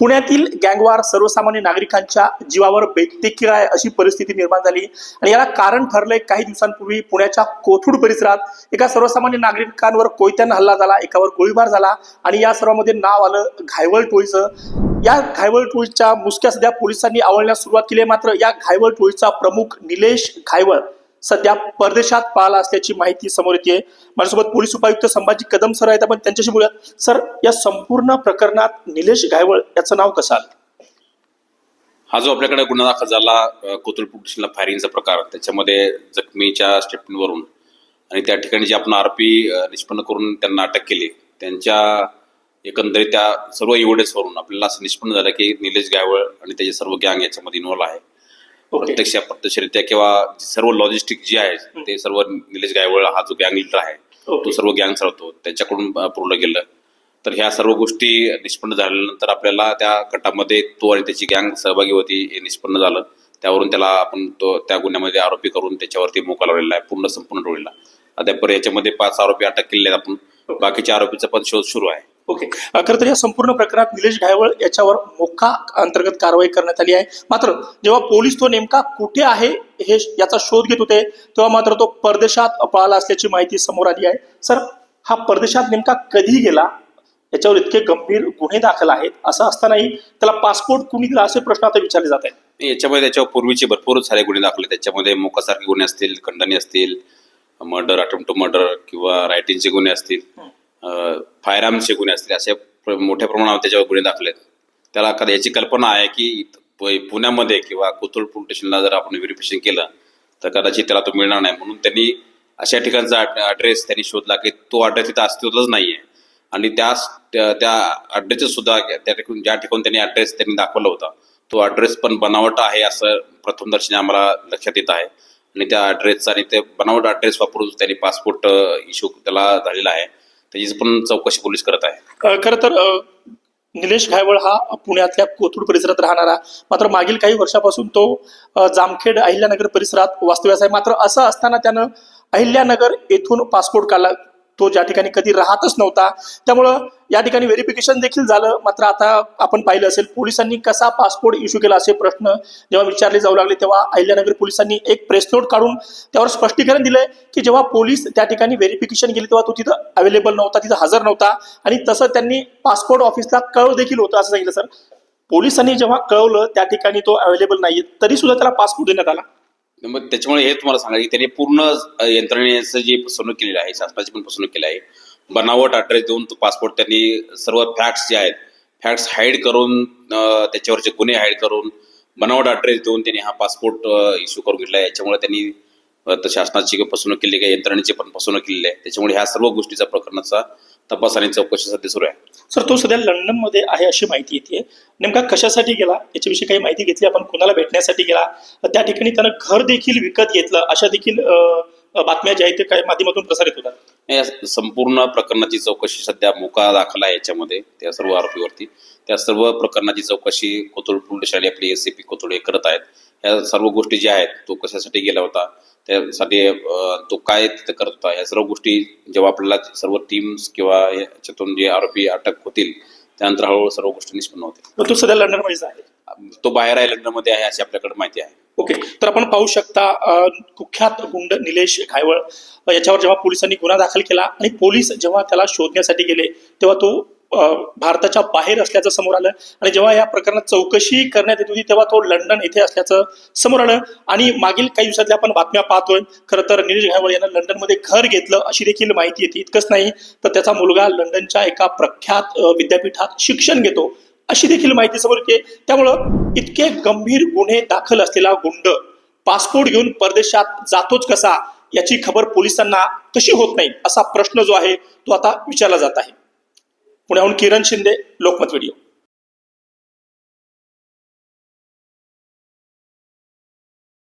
पुण्यातील गँगवार सर्वसामान्य नागरिकांच्या जीवावर बेदेखील आहे अशी परिस्थिती निर्माण झाली. आणि याला कारण ठरलंय काही दिवसांपूर्वी पुण्याच्या कोथरूड परिसरात एका सर्वसामान्य नागरिकांवर कोयत्यानं हल्ला झाला एकावर गोळीबार झाला आणि या सर्वांमध्ये नाव आलं घायवळ टोळीचं. या घायवळ टोळीच्या मुसक्या सध्या पोलिसांनी आवळण्यास सुरुवात केली आहे. मात्र या घायवळ टोळीचा प्रमुख निलेश घायवळ सध्या परदेशात पाळला असल्याची माहिती समोर येते. माझ्यासोबत पोलीस उपायुक्त संभाजी कदम सर आहेत. आपण त्यांच्याशी बोलूया सर या संपूर्ण प्रकरणात निलेश गायवळ याचं नाव कसं आलं? हा जो आपल्याकडे गुन्हा दाखल झाला अ, कोथरूड स्टेशनला फायरिंगचा प्रकार त्याच्यामध्ये जखमीच्या स्टेटमेंटवरून आणि त्या ठिकाणी जे आपण आरोपी निष्पन्न करून त्यांना अटक केली त्यांच्या एकंदरीत त्या सर्व एव्हिडन्सवरून आपल्याला असं निष्पन्न झालं की निलेश गायवळ आणि त्याचे सर्व गँग याच्यामध्ये इन्व्हॉल्व आहे. प्रत्यक्ष अप्रत्यक्षरित्या किंवा सर्व लॉजिस्टिक जे आहे ते सर्व निलेश गायवळ हा जो गँग लिडर आहे तो. सर्व गँग चालवतो. त्याच्याकडून पुरवलं गेलं. तर ह्या सर्व गोष्टी निष्पन्न झाल्यानंतर आपल्याला त्या गटामध्ये तो आणि त्याची गँग सहभागी होती हे निष्पन्न झालं. त्यावरून त्याला आपण तो त्या गुन्ह्यामध्ये आरोपी करून त्याच्यावरती मोका लावलेला आहे पूर्ण संपूर्ण टोळीला अद्याप याच्यामध्ये पाच आरोपी अटक केलेले आहेत आपण. बाकीच्या आरोपीचा पण शोध सुरू आहे. ओके खरं तर या संपूर्ण प्रकरणात निलेश घायवळ याच्यावर मोका अंतर्गत कारवाई करण्यात आली आहे. मात्र जेव्हा पोलीस तो नेमका कुठे आहे हे याचा शोध घेत होते तेव्हा मात्र तो परदेशात पळाला असल्याची माहिती समोर आली आहे. सर हा परदेशात नेमका कधी गेला? याच्यावर इतके गंभीर गुन्हे दाखल आहेत असं असतानाही त्याला पासपोर्ट कुणी दिला असे प्रश्न आता विचारले जात आहेत. याच्यामध्ये त्याच्यावर पूर्वीचे भरपूर सारे गुन्हे दाखले त्याच्यामध्ये मोकासारखे गुन्हे असतील खंडणी असतील मर्डर अटेम्प्ट टू मर्डर किंवा रायटिंगचे गुन्हे असतील. फायर आर्मचे गुन्हे असतील असे प्र- मोठ्या प्रमाणावर त्याच्यावर गुन्हे दाखले आहेत त्याला कदा याची कल्पना आहे की प- पुण्यामध्ये किंवा कोथरूड पोलीस स्टेशनला जर आपण व्हेरिफिकेशन केलं तर कदाचित त्याला तो मिळणार नाही. म्हणून त्यांनी अशा ठिकाणचा ॲड्रेस त्यांनी शोधला की तो अड्रेस तिथं अस्तित्वच नाही आहे आणि त्या त्या- त्या सुद्धा त्या ठिकाणी ज्या ठिकाणी त्यांनी ॲड्रेस त्यांनी दाखवला होता तो ॲड्रेस पण बनावट आहे असं प्रथमदर्शनी आम्हाला लक्षात येत आहे. आणि त्या ॲड्रेसचा आणि ते बनावट ॲड्रेस वापरून त्यांनी पासपोर्ट इश्यू त्याला झालेला आहे. त्याची पण चौकशी पोलीस करत आहे. खर तर अ, निलेश घायवळ हा पुण्यातल्या कोथरूड परिसरात राहणारा. मात्र मागील काही वर्षापासून तो अ, जामखेड अहिल्यानगर परिसरात वास्तव्यास आहे. मात्र असं असताना त्यानं अहिल्यानगर येथून पासपोर्ट काढला तो ज्या ठिकाणी कधी राहतच नव्हता. त्यामुळं या ठिकाणी व्हेरिफिकेशन देखील झालं. मात्र आता आपण पाहिलं असेल पोलिसांनी कसा पासपोर्ट इश्यू केला असे प्रश्न जेव्हा विचारले जाऊ लागले तेव्हा अहिल्यानगर पोलिसांनी एक प्रेस नोट काढून त्यावर स्पष्टीकरण दिलंय की जेव्हा पोलीस त्या ठिकाणी व्हेरिफिकेशन केली तेव्हा तो तिथं अवेलेबल नव्हता तिथं हजर नव्हता. आणि तसं त्यांनी पासपोर्ट ऑफिसला कळव देखील होतं असं सांगितलं सर पोलिसांनी जेव्हा कळवलं त्या ठिकाणी तो अवेलेबल नाहीये तरी सुद्धा त्याला पासपोर्ट देण्यात आला. मग त्याच्यामुळे हे तुम्हाला सांगा की त्यांनी पूर्ण यंत्रणेचं जी फसवणूक केलेली आहे शासनाची पण फसवणूक केली आहे. बनावट अड्रेस देऊन तो पासपोर्ट त्यांनी सर्व फॅक्ट्स जे आहेत फॅक्ट्स हाईड करून त्याच्यावरचे गुन्हे हाईड करून बनावट अड्रेस देऊन त्यांनी हा पासपोर्ट इश्यू करून घेतला. आहे याच्यामुळे त्यांनी शासनाची फसवणूक केली आहे यंत्रणेची पण फसवणूक केलेली आहे. त्याच्यामुळे ह्या सर्व गोष्टीचा प्रकरणाचा तपास आणि चौकशी सध्या सुरू आहे. सर तो सध्या लंडनमध्ये आहे अशी माहिती येते. नेमका कशासाठी गेला? याच्याविषयी काही माहिती घेतली? आपण कोणाला भेटण्यासाठी गेला? त्या ठिकाणी त्यानं घर देखील विकत घेतलं. अशा देखील बातम्या ज्या आहेत ते काही माध्यमातून प्रसारित होतात. या संपूर्ण प्रकरणाची चौकशी सध्या मोका दाखल आहे याच्यामध्ये त्या सर्व आरोपीवरती. त्या सर्व प्रकरणाची चौकशी कोथरूड पोलीस आणि आपली एस सी पी कोथरूड हे करत आहेत. या सर्व गोष्टी ज्या आहेत तो कशासाठी गेला होता त्यासाठी तो काय तिथं करत होता या सर्व गोष्टी जेव्हा आपल्याला सर्व टीम्स किंवा याच्यातून जे आरोपी अटक होतील त्यानंतर हळूहळू सर्व गोष्टी निष्पन्न होतील. तो सध्या लंडनमध्येच आहे? तो बाहेर आहे लंडनमध्ये आहे अशी आपल्याकडे माहिती आहे. ओके तर आपण पाहू शकता कुख्यात गुंड निलेश घायवळ याच्यावर जेव्हा पोलिसांनी गुन्हा दाखल केला आणि पोलीस जेव्हा त्याला शोधण्यासाठी गेले तेव्हा तो भारताच्या बाहेर असल्याचं समोर आलं. आणि जेव्हा या प्रकरणात चौकशी करण्यात येत होती तेव्हा तो लंडन येथे असल्याचं समोर आलं. आणि मागील काही दिवसातल्या आपण बातम्या पाहतोय खरं तर निलेश घायवळ यानं लंडनमध्ये घर घेतलं अशी देखील माहिती येते. इतकंच नाही तर त्याचा मुलगा लंडनच्या एका प्रख्यात विद्यापीठात शिक्षण घेतो अशी देखील माहिती समोर येते. त्यामुळं इतके गंभीर गुन्हे दाखल असलेला गुंड पासपोर्ट घेऊन परदेशात जातोच कसा याची खबर पोलिसांना कशी होत नाही असा प्रश्न जो आहे तो आता विचारला जात आहे. पुण्याहून किरण शिंदे लोकमत व्हिडिओ.